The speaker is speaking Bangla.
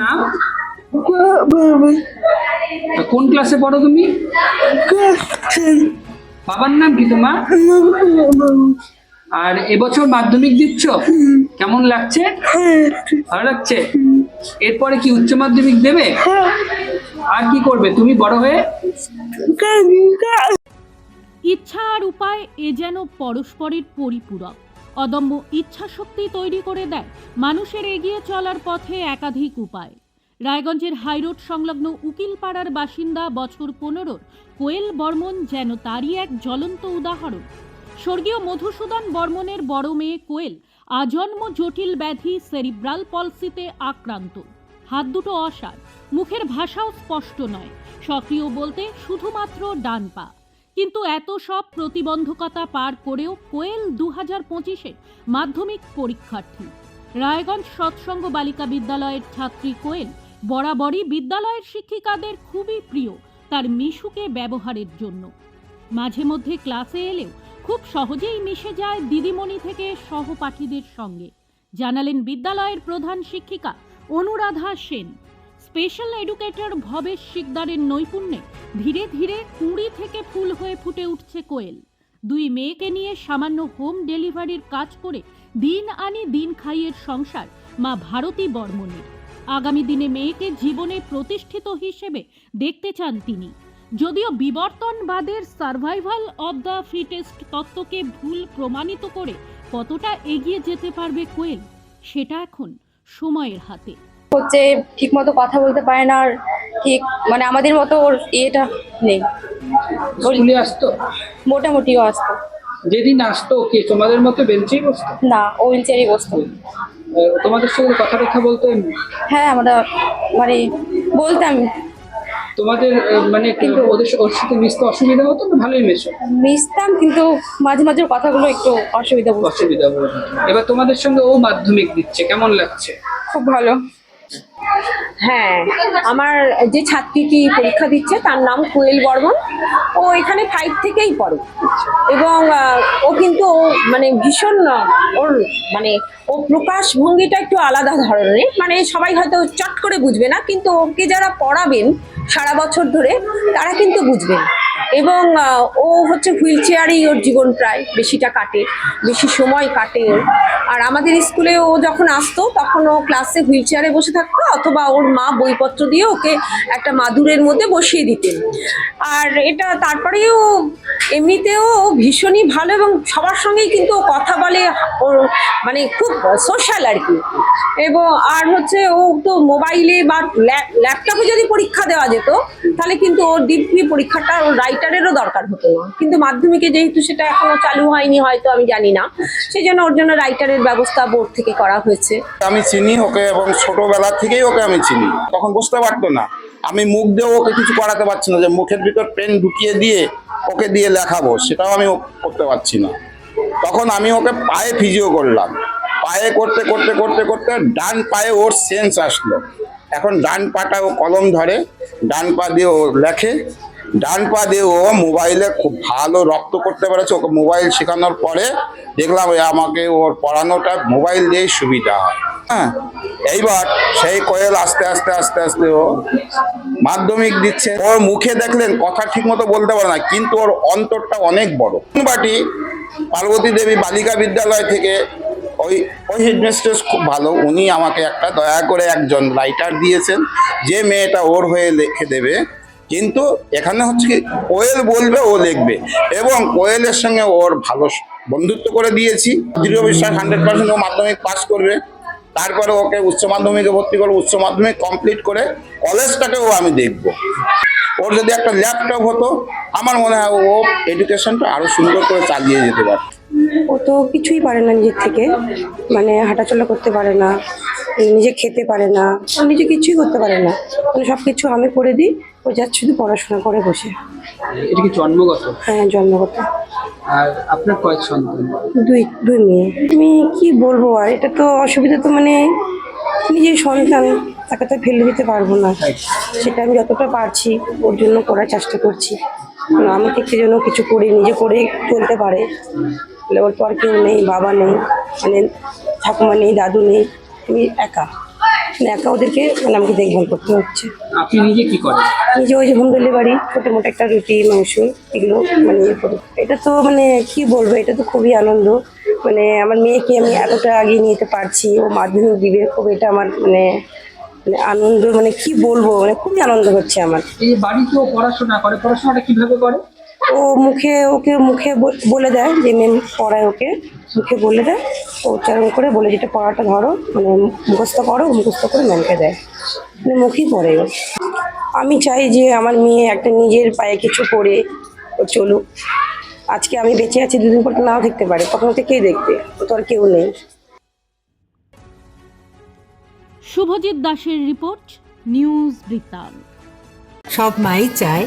নাম? কোন ক্লাসে পড়ো তুমি? বাবার নাম কি তোমার? আর এবছর মাধ্যমিক দিচ্ছ? কেমন লাগছে? ভালো লাগছে? এরপরে কি উচ্চ মাধ্যমিক দেবে? আর কি করবে? তুমি বড় হয়ে? ইচ্ছা আর উপায় এ যেন পরস্পরের পরিপূরক। অদম্য ইচ্ছা শক্তি তৈরি করে দেয় মানুষের এগিয়ে চলার পথে একাধিক উপায়। রায়গঞ্জের হাইরোড সংলগ্ন উকিলপাড়ার বাসিন্দা বছর পনেরোর কোয়েল বর্মন যেন তারই এক জ্বলন্ত উদাহরণ। স্বর্গীয় মধুসূদন বর্মনের বড় মেয়ে কোয়েল আজন্ম জটিল ব্যাধি সেরিব্রাল পলসিতে আক্রান্ত। হাত দুটো অসার, মুখের ভাষাও স্পষ্ট নয়, সক্রিয় বলতে শুধুমাত্র ডান পা। কিন্তু এত সব প্রতিবন্ধকতা পার করেও কোয়েল দু হাজার পঁচিশে মাধ্যমিক পরীক্ষার্থী। রায়গঞ্জ সৎসঙ্গ বালিকা বিদ্যালয়ের ছাত্রী কোয়েল বরাবরই বিদ্যালয়ের শিক্ষিকাদের খুবই প্রিয় তার মিশুকে ব্যবহারের জন্য। মাঝে মধ্যে ক্লাসে এলেও খুব সহজেই মিশে যায় দিদিমণি থেকে সহপাঠীদের সঙ্গে। জানালেন বিদ্যালয়ের প্রধান শিক্ষিকা অনুরাধা সেন। স্পেশাল এডুকেটর ভবেশ শিকদারের নৈপুণ্যে ধীরে ধীরে কুঁড়ি থেকে ফুল হয়ে ফুটে উঠছে কোয়েল। দুই মেয়েকে নিয়ে সামান্য হোম ডেলিভারির কাজ করে দিন আনি দিন খাইয়ের সংসার মা ভারতী বর্মনের আগামী দিনে মেয়েকে জীবনে প্রতিষ্ঠিত হিসেবে দেখতে চান তিনি। যদিও বিবর্তনবাদের সার্ভাইভাল অব দ্য ফিটেস্ট তত্ত্বকে ভুল প্রমাণিত করে কতটা এগিয়ে যেতে পারবে কোয়েল, সেটা এখন সময়ের হাতে। হচ্ছে ঠিক মতো কথা বলতে পারে না আর ঠিক মানে আমাদের মতো ওর ইয়েটা নেই। স্কুলে আসতো? মোটামুটিও আসতো। যেদিন আসতো কি তোমাদের মতো বেঞ্চেই বসতো? না ও চেয়ারই বসতো। তোমাদের সঙ্গে কথা টথা বলতো হ্যাঁ আমরা মানে বলতাম। তোমাদের মানে কিন্তু ওদের ওর সাথে মিশতে অসুবিধা হতো না? ভালোই মেশো? মিশতাম কিন্তু মাঝে মাঝে কথাগুলো একটু অসুবিধা অসুবিধা এবার তোমাদের সঙ্গে ও মাধ্যমিক দিচ্ছে কেমন লাগছে? খুব ভালো। হ্যাঁ আমার যে ছাত্রীটি পরীক্ষা দিচ্ছে তার নাম কোয়েল বর্মন। ও এখানে ফাইভ থেকেই পড়ে। এবং ও কিন্তু মানে ভীষণ ওর মানে ও প্রকাশ ভঙ্গিটা একটু আলাদা ধরনের। মানে সবাই হয়তো চট করে বুঝবে না, কিন্তু ওকে যারা পড়াবেন সারা বছর ধরে, তারা কিন্তু বুঝবেন। এবং ও হচ্ছে হুইল চেয়ারেই ওর জীবন প্রায় বেশিটা কাটে, বেশি সময় কাটে ওর। আর আমাদের স্কুলে ও যখন আসতো, তখন ও ক্লাসে হুইল চেয়ারে বসে থাকতো, অথবা ওর মা বইপত্র দিয়ে ওকে একটা মাদুরের মধ্যে বসিয়ে দিতেন। আর এটা তারপরেও এমনিতেও ভীষণই ভালো এবং সবার সঙ্গেই কিন্তু কথা বলে ওর মানে খুব সোশ্যাল আর কি। এবং, আর হচ্ছে ও তো মোবাইলে বা ল্যাপ- ল্যাপটপে যদি পরীক্ষা দেওয়া যেত, তাহলে কিন্তু ওর দিব্যি পরীক্ষাটা ওর রাইটারেরও দরকার হতো না। কিন্তু মাধ্যমিকে যেহেতু সেটা এখনও চালু হয়নি, হয়তো আমি জানি না। সেই জন্য ওর জন্য রাইটারের ব্যবস্থা বোর্ড থেকে করা হয়েছে। আমি চিনি ওকে এবং ছোটবেলা থেকেই ওকে আমি চিনি। তখন বুঝতে পারতো না। আমি মুখ দিয়েও ওকে কিছু করাতে পারছি না যে মুখের ভিতর পেন ঢুকিয়ে দিয়ে ওকে দিয়ে লেখাবো, সেটাও আমি করতে পারছি না। তখন আমি ওকে পায়ে ফিজিও করলাম। পায়ে করতে করতে করতে করতে ডান পায়ে ওর সেন্স আসলো। এখন ডান পাটা ও কলম ধরে, ডান পা দিয়ে ও লেখে ডান পা দিয়ে ও মোবাইলে খুব ভালো রপ্ত করতে পেরেছে, ওকে মোবাইল শেখানোর পরে দেখলাম আমাকে ওর পড়ানোটা মোবাইল দিয়েই সুবিধা হয়। হ্যাঁ এইবার সেই কোয়েল আস্তে আস্তে আস্তে আস্তে ও মাধ্যমিক দিচ্ছে। ওর মুখে দেখলেন কথা ঠিক মতো বলতে পারে না, কিন্তু ওর অন্তরটা অনেক বড়। বাটি পার্বতী দেবী বালিকা বিদ্যালয় থেকে। ওই ওই হেডমিস্ট্রেস খুব ভালো, উনি আমাকে একটা দয়া করে একজন রাইটার দিয়েছেন, যে মেয়েটা ওর হয়ে লিখে দেবে। কিন্তু এখানে হচ্ছে কি কোয়েল বলবে, ও লিখবে এবং কোয়েলের সঙ্গে ওর ভালো বন্ধুত্ব করে দিয়েছি। দৃঢ় বিশ্বাস হান্ড্রেড পার্সেন্ট ও মাধ্যমিক পাস করবে। তারপরে ওকে উচ্চ মাধ্যমিকে ভর্তি করব, উচ্চ মাধ্যমিক কমপ্লিট করে কলেজটাকেও আমি দেখব। ওর যদি একটা ল্যাপটপ হতো, আমার মনে হয় ও এডুকেশনটা আরও সুন্দর করে চালিয়ে যেতে পারে ও তো কিছুই পারে না নিজের থেকে। মানে হাঁটাচলা করতে পারে না, নিজে খেতে পারে না নিজে কিছুই করতে পারে না। মানে সব কিছু আমি করে দিই ও যাচ্ছে শুধু পড়াশোনা করে বসে। এটা কি জন্মগত? হ্যাঁ জন্মগত। আর আপনার কয়েক সন্তান? দুই দুই মেয়ে। আমি কি বলব আর এটা তো অসুবিধা তো মানে নিজের সন্তান তাকে তো ফেলে দিতে পারব না। সেটা আমি যতটা পারছি ওর জন্য করার চেষ্টা করছি। আমি থেকে যেন কিছু করে নিজে করে চলতে পারে। ওর তো আর কেউ নেই বাবা নেই মানে ঠাকুমা নেই দাদু নেই আমি একা। মানে একা ওদেরকে মানে আমাকে দেখভাল করতে হচ্ছে। আপনি নিজে কি করেন? নিজে ওই যে হোম ডেলিভারি ছোটো মোটো একটা রুটি মাংস এগুলো মানে ইয়ে করি। এটা তো মানে কি বলব এটা তো খুবই আনন্দ। মানে আমার মেয়েকে আমি এতটা আগিয়ে নিয়ে যেতে পারছি ও মাধ্যমিক দিবে খুব এটা আমার মানে মানে আনন্দ মানে কি বলব মানে খুবই আনন্দ হচ্ছে আমার। এই যে বাড়িতে পড়াশোনা করে পড়াশোনাটা কীভাবে করে? ও মুখে ওকে মুখে ব- বলে দেয় যে ম্যাম পড়ায় ওকে। মুখে বলে দেয় ও উচ্চারণ করে বলে যেটা পড়াটা ধরো মানে মুখস্থ করো মুখস্থ করে ম্যামকে দেয়। মানে মুখেই পড়ে ও। আমি চাই যে আমার মেয়ে একটা নিজের পায়ে কিছু করে ও চলুক। আজকে আমি বেঁচে আছি দুদিন পর নাও দেখতে পারে। তখন ওকে কে দেখবে? ও তো আর কেউ নেই। শুভজিৎ দাসের রিপোর্ট নিউজ বৃত্তান্ত। সব মাই চায়